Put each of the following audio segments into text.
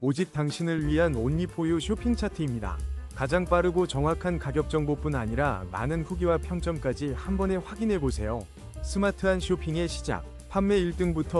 오직 당신을 위한 온리포유 쇼핑 차트입니다. 가장 빠르고 정확한 가격 정보뿐 아니라 많은 후기와 평점까지 한 번에 확인해 보세요. 스마트한 쇼핑의 시작. 판매 1등부터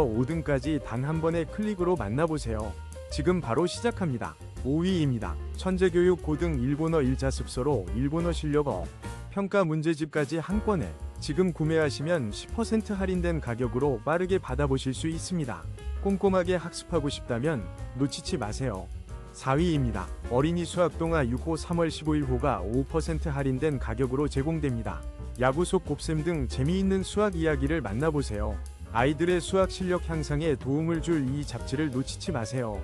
5등까지 단 한 번의 클릭으로 만나보세요. 지금 바로 시작합니다. 5위입니다. 천재교육 고등 일본어 1자 습서로 일본어 실력어 평가 문제집까지 한 권에 지금 구매하시면 10% 할인된 가격으로 빠르게 받아보실 수 있습니다. 꼼꼼하게 학습하고 싶다면 놓치지 마세요. 4위입니다. 어린이 수학동화 6호 3월 15일호가 5% 할인된 가격으로 제공됩니다. 야구 속 곱셈 등 재미있는 수학 이야기를 만나보세요. 아이들의 수학 실력 향상에 도움을 줄 이 잡지를 놓치지 마세요.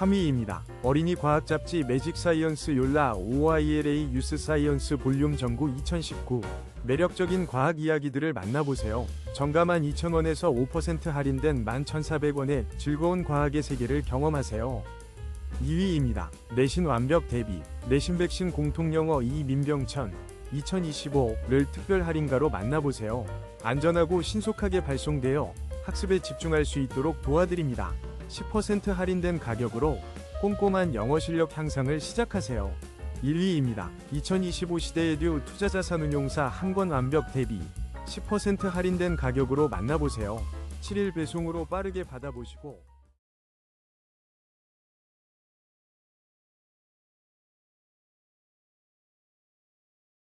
3위입니다. 어린이 과학 잡지 매직 사이언스 욜라 OILA 유스 사이언스 볼륨 전구 2019 매력적인 과학 이야기들을 만나보세요. 정가만 2,000원에서 5% 할인된 11,400원에 즐거운 과학의 세계를 경험하세요. 2위입니다. 내신 완벽 대비 내신 백신 공통 영어 이민병천 2025를 특별 할인가로 만나보세요. 안전하고 신속하게 발송되어 학습에 집중할 수 있도록 도와드립니다. 10% 할인된 가격으로 꼼꼼한 영어 실력 향상을 시작하세요. 1위입니다. 2025 시대에듀 투자자산운용사 한권 완벽 대비 10% 할인된 가격으로 만나보세요. 7일 배송으로 빠르게 받아보시고